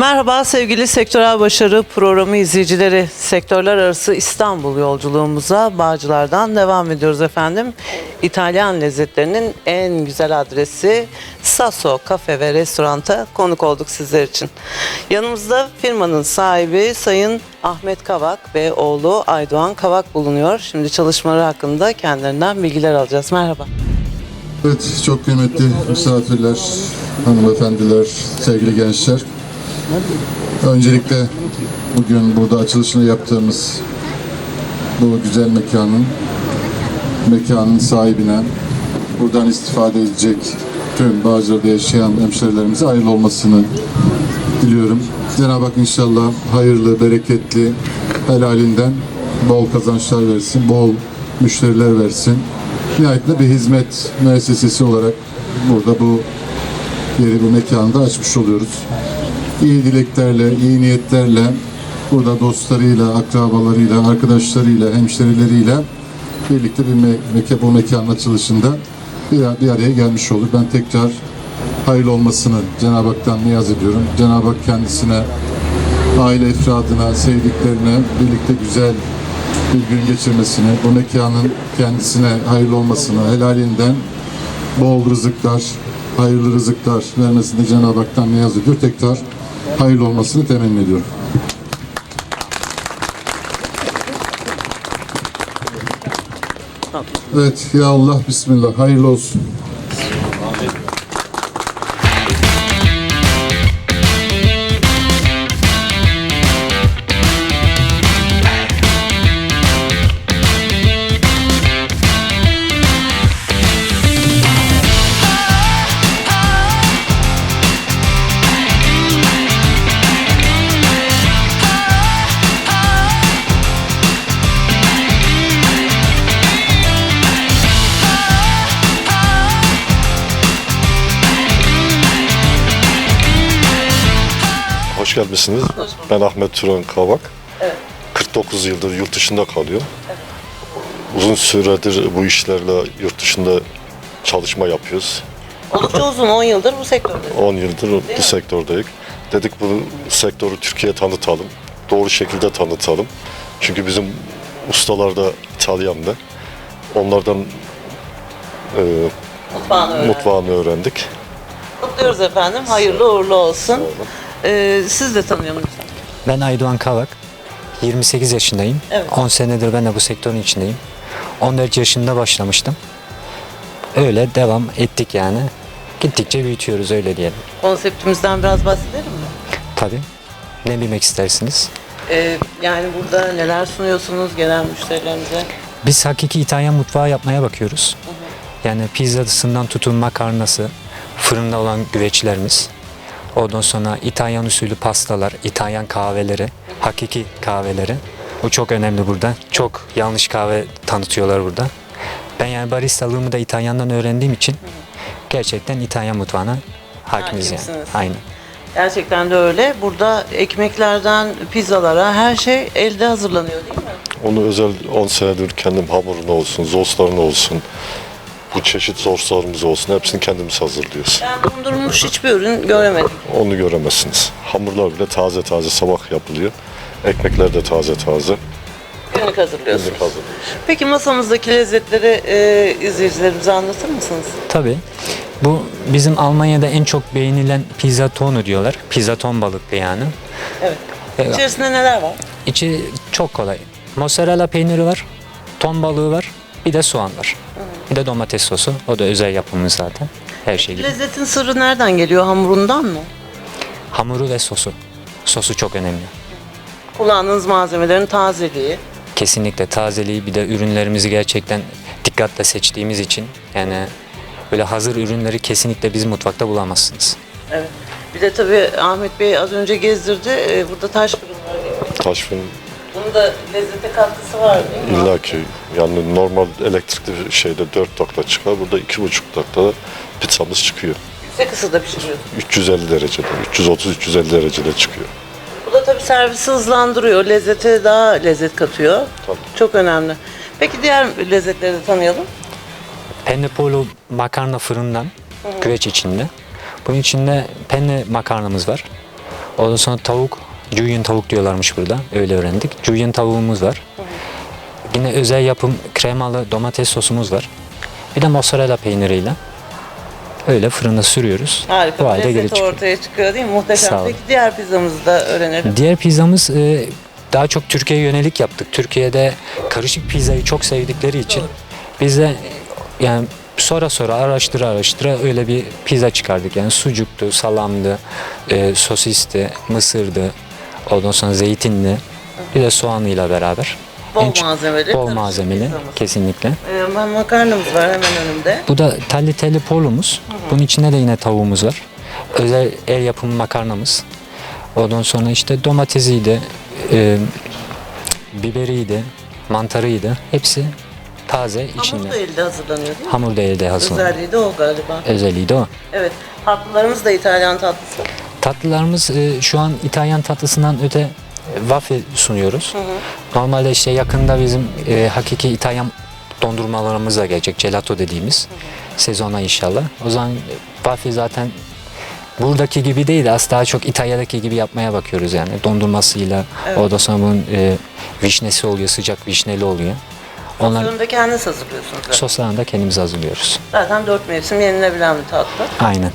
Merhaba sevgili Sektörel Başarı programı izleyicileri. Sektörler arası İstanbul yolculuğumuza Bağcılar'dan devam ediyoruz efendim. İtalyan lezzetlerinin en güzel adresi Sasso Kafe ve Restoranta konuk olduk sizler için. Yanımızda firmanın sahibi Sayın Ahmet Kavak ve oğlu Aydoğan Kavak bulunuyor. Şimdi çalışmaları hakkında kendilerinden bilgiler alacağız. Merhaba. Evet, çok kıymetli misafirler, hanımefendiler, sevgili gençler. Öncelikle bugün burada açılışını yaptığımız bu güzel mekanın, mekanın sahibine, buradan istifade edecek tüm Bağcılar'da yaşayan hemşerilerimize hayırlı olmasını diliyorum. Cenab-ı Hak inşallah hayırlı, bereketli, helalinden bol kazançlar versin, bol müşteriler versin. Nihayetinde bir hizmet müessesesi olarak burada bu yeri, bu mekanı da açmış oluyoruz. İyi dileklerle, iyi niyetlerle burada dostlarıyla, akrabalarıyla, arkadaşlarıyla, hemşerileriyle birlikte bir me- meke, bu mekanın açılışında bir, bir araya gelmiş olduk. Ben tekrar hayırlı olmasını Cenab-ı Hak'tan niyaz ediyorum. Cenab-ı Hak kendisine, aile efradına, sevdiklerine birlikte güzel bir gün geçirmesini, bu mekanın kendisine hayırlı olmasını, helalinden bol rızıklar, hayırlı rızıklar vermesini Cenab-ı Hak'tan niyaz ediyor. Tekrar hayırlı olmasını temenni ediyorum. Evet, ya Allah, Bismillah, hayırlı olsun. Hoş gelmişsiniz. Ben Ahmet Turan Kavak. 49 yıldır yurt dışında kalıyorum. Uzun süredir bu işlerle yurt dışında çalışma yapıyoruz. Oldukça uzun 10 yıldır bu sektörde. 10 yıldır bu sektördeyiz. Dedik bu sektörü Türkiye'ye tanıtalım. Doğru şekilde tanıtalım. Çünkü bizim ustalar da İtalyan'da. Onlardan e, Mutfağını öğrendik. mutfağını öğrendik. Kutluyoruz efendim. Hayırlı uğurlu olsun. Ee, siz de tanıyalım lütfen. Ben Aydoğan Kavak. 28 yaşındayım. Evet. 10 senedir ben de bu sektörün içindeyim. 14 yaşında başlamıştım. Öyle devam ettik yani. Gittikçe büyütüyoruz öyle diyelim. Konseptimizden biraz bahsedelim mi? Tabii. Ne bilmek istersiniz? Ee, yani burada neler sunuyorsunuz gelen müşterilerimize? Biz hakiki İtalyan mutfağı yapmaya bakıyoruz. Yani pizzasından tutun makarnası, fırında olan güveçlerimiz. Ondan sonra İtalyan usulü pastalar, İtalyan kahveleri, hakiki kahveleri. O çok önemli burada. Çok yanlış kahve tanıtıyorlar burada. Ben yani baristalığımı da İtalyan'dan öğrendiğim için gerçekten İtalyan mutfağına hakimiz yani. Hakimsiniz. Aynen. Gerçekten de öyle. Burada ekmeklerden pizzalara her şey elde hazırlanıyor değil mi? Onu özel 10 senedir kendim hamurunu olsun, zoslarını olsun, bu çeşit soslarımız olsun hepsini kendimiz hazırlıyoruz. Yani dondurulmuş hiçbir ürün göremedik. Onu göremezsiniz. Hamurlar bile taze taze sabah yapılıyor. Ekmekler de taze taze. Günlük hazırlıyorsunuz. Günlük hazırlıyoruz. Peki masamızdaki lezzetleri e, izleyicilerimize anlatır mısınız? Tabii. Bu bizim Almanya'da en çok beğenilen pizza tonu diyorlar. Pizza ton balıklı yani. Evet. Evet. İçerisinde neler var? İçi çok kolay. Mozzarella peyniri var, ton balığı var, bir de soğan var. Bir de domates sosu. O da özel yapımımız zaten. Her şey gibi. Lezzetin sırrı nereden geliyor? Hamurundan mı? Hamuru ve sosu. Sosu çok önemli. Kullandığınız malzemelerin tazeliği. Kesinlikle tazeliği bir de ürünlerimizi gerçekten dikkatle seçtiğimiz için yani böyle hazır ürünleri kesinlikle biz mutfakta bulamazsınız. Evet. Bir de tabii Ahmet Bey az önce gezdirdi. Ee, burada taş fırın var değil mi? Taş fırın Bunun da lezzete katkısı var değil mi? illa ki yani normal elektrikli şeyde 4 dakika çıkar. Burada 2,5 dakikada pizzamız çıkıyor. Yüksek ısıda pişiriyorsun. 350 derecede, 330-350 derecede çıkıyor. Bu da tabii servisi hızlandırıyor. Lezzete daha lezzet katıyor. Tabii. Çok önemli. Peki diğer lezzetleri de tanıyalım. Penne polo makarna fırından güveç içinde. Bunun içinde penne makarnamız var. Ondan sonra tavuk, Julian tavuk diyorlarmış burada. Öyle öğrendik. Julian tavuğumuz var. Yine özel yapım kremalı domates sosumuz var. Bir de mozzarella peyniriyle. Öyle fırında sürüyoruz. Harika Bu halde lezzet çıkıyor. ortaya çıkıyor değil mi? Muhteşem. Sağ ol. Peki diğer pizzamızı da öğrenelim. Diğer pizzamız e, daha çok Türkiye'ye yönelik yaptık. Türkiye'de karışık pizzayı çok sevdikleri için biz de yani sonra sonra araştıra araştıra öyle bir pizza çıkardık. Yani sucuktu, salamdı, e, sosisti, mısırdı, ondan sonra zeytinli, bir de soğanıyla beraber. Bol En çok- malzemeli, Bol karışık malzemeli pizzamız. kesinlikle. Ee, ben makarnamız var hemen önümde. Bu da telli telli porlumuz. Bunun içinde de yine tavuğumuz var. Özel el yapımı makarnamız. Ondan sonra işte domatesiydi, e, biberiydi, mantarıydı. Hepsi taze içinde. Hamur da elde hazırlanıyor değil mi? Hamur da elde hazırlanıyor. Özelliği de o galiba. Özelliği de o. Evet. Tatlılarımız da İtalyan tatlısı. Tatlılarımız e, şu an İtalyan tatlısından öte e, waffle sunuyoruz. Normalde işte yakında bizim e, hakiki İtalyan dondurmalarımız da gelecek. Gelato dediğimiz. Sezona inşallah. O zaman e, waffle zaten buradaki gibi değil de aslında daha çok İtalya'daki gibi yapmaya bakıyoruz yani. Dondurmasıyla. Ondan sonra bunun e, vişnesi oluyor. Sıcak vişneli oluyor. Onlar Soslarını da kendiniz hazırlıyorsunuz. soslarını da kendimiz hazırlıyoruz. Zaten dört mevsim yenilebilen bir tatlı. Aynen.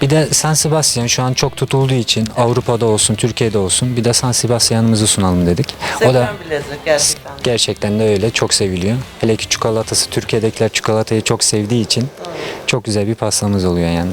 Bir de San Sebastian şu an çok tutulduğu için Avrupa'da olsun, Türkiye'de olsun bir de San Sebastian'ımızı sunalım dedik. O da Sevilen bir lezzet gerçekten. gerçekten de öyle çok seviliyor. Hele ki çikolatası Türkiye'dekiler çikolatayı çok sevdiği için çok güzel bir pastamız oluyor yani.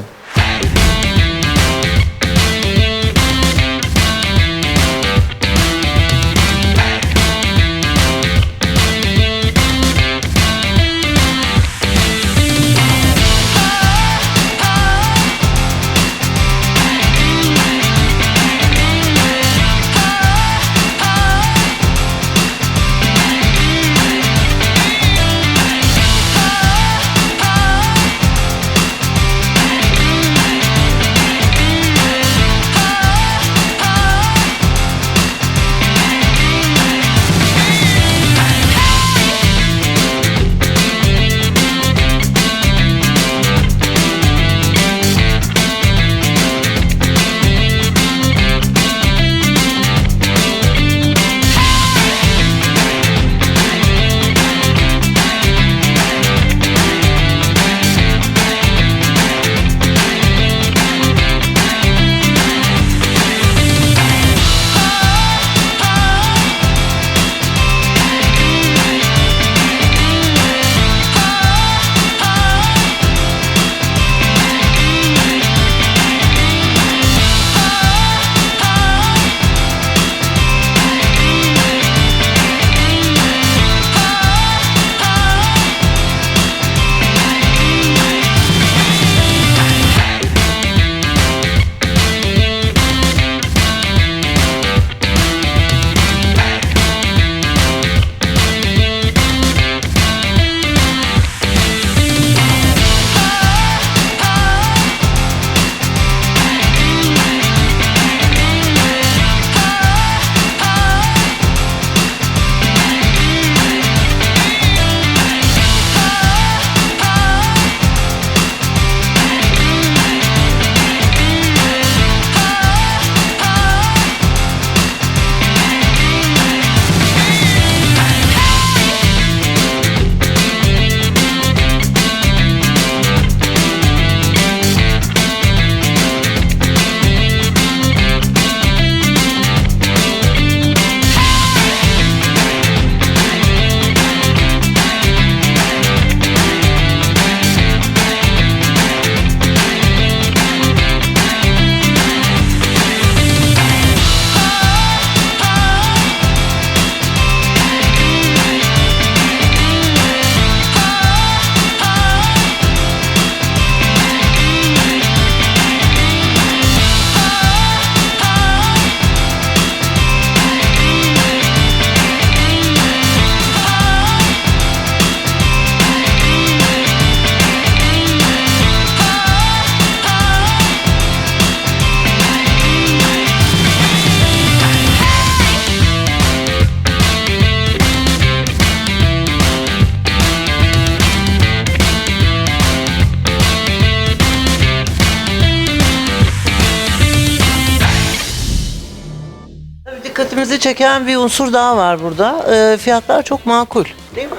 Çeken bir unsur daha var burada. Ee, fiyatlar çok makul. Değil mi?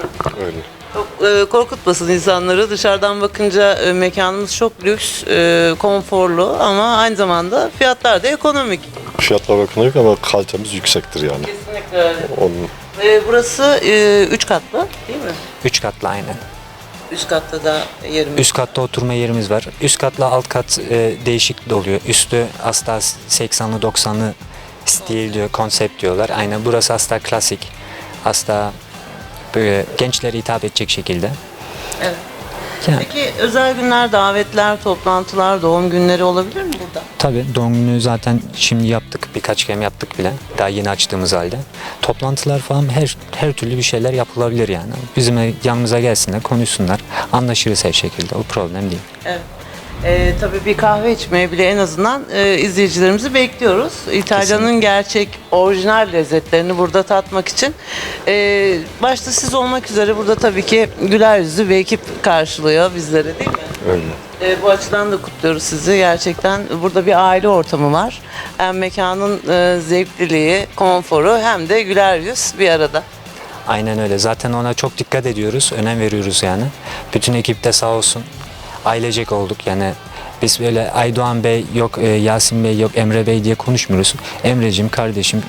Öyle. Çok e, korkutmasın insanları. Dışarıdan bakınca e, mekanımız çok lüks, e, konforlu ama aynı zamanda fiyatlar da ekonomik. Fiyatlar ekonomik ama kalitemiz yüksektir yani. Kesinlikle öyle. Onun Ve burası 3 katlı değil mi? Üç katlı aynen. Üst katta da yerimiz. Üst katta oturma yerimiz var. Üst katla alt kat e, değişik de oluyor. Üstü asla 80'lı 90'lı stil diyor, konsept diyorlar. Aynen burası asla klasik. Asla böyle gençlere hitap edecek şekilde. Evet. Yani, Peki özel günler, davetler, toplantılar, doğum günleri olabilir mi burada? tabii doğum günü zaten şimdi yaptık. Birkaç kere yaptık bile. Daha yeni açtığımız halde. Toplantılar falan her her türlü bir şeyler yapılabilir yani. Bizim yanımıza gelsinler, konuşsunlar. Anlaşırız her şekilde. O problem değil. Evet. Ee, tabii bir kahve içmeye bile en azından e, izleyicilerimizi bekliyoruz. İtalya'nın gerçek orijinal lezzetlerini burada tatmak için. Ee, başta siz olmak üzere burada tabii ki güler yüzlü bir ekip karşılıyor bizleri değil mi? öyle. Ee, bu açıdan da kutluyoruz sizi. Gerçekten burada bir aile ortamı var. Hem mekanın e, zevkliliği, konforu hem de güler yüz bir arada. Aynen öyle. Zaten ona çok dikkat ediyoruz, önem veriyoruz yani. Bütün ekip de sağ olsun ailecek olduk yani. Biz böyle Aydoğan Bey, yok e, Yasin Bey, yok Emre Bey diye konuşmuyoruz. Emrecim, kardeşim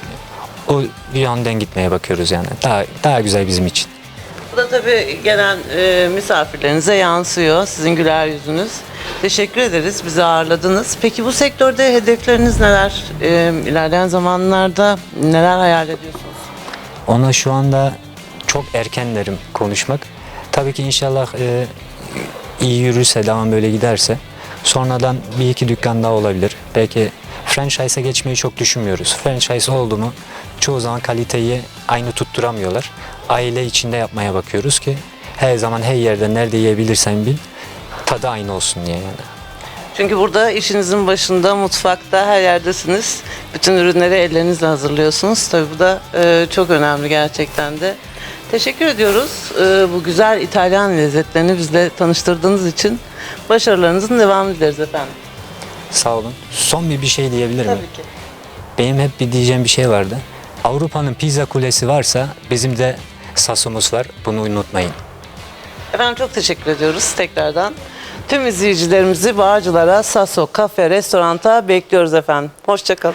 o yönden gitmeye bakıyoruz yani. Daha daha güzel bizim için. Bu da tabii gelen e, misafirlerinize yansıyor. Sizin güler yüzünüz. Teşekkür ederiz. Bizi ağırladınız. Peki bu sektörde hedefleriniz neler? E, ilerleyen zamanlarda neler hayal ediyorsunuz? Ona şu anda çok erkenlerim konuşmak. Tabii ki inşallah e, iyi yürürse, devam böyle giderse sonradan bir iki dükkan daha olabilir. Belki franchise'a geçmeyi çok düşünmüyoruz. Franchise oldu mu çoğu zaman kaliteyi aynı tutturamıyorlar. Aile içinde yapmaya bakıyoruz ki her zaman her yerde nerede yiyebilirsen bil tadı aynı olsun diye yani. Çünkü burada işinizin başında, mutfakta, her yerdesiniz. Bütün ürünleri ellerinizle hazırlıyorsunuz. Tabii bu da e, çok önemli gerçekten de. Teşekkür ediyoruz e, bu güzel İtalyan lezzetlerini bizle tanıştırdığınız için. Başarılarınızın devamını dileriz efendim. Sağ olun. Son bir bir şey diyebilir miyim? Tabii ki. Benim hep bir diyeceğim bir şey vardı. Avrupa'nın pizza kulesi varsa bizim de Sasomuz var. Bunu unutmayın. Efendim çok teşekkür ediyoruz tekrardan. Tüm izleyicilerimizi Bağcılar'a Sasso Cafe Restorant'a bekliyoruz efendim. Hoşçakalın.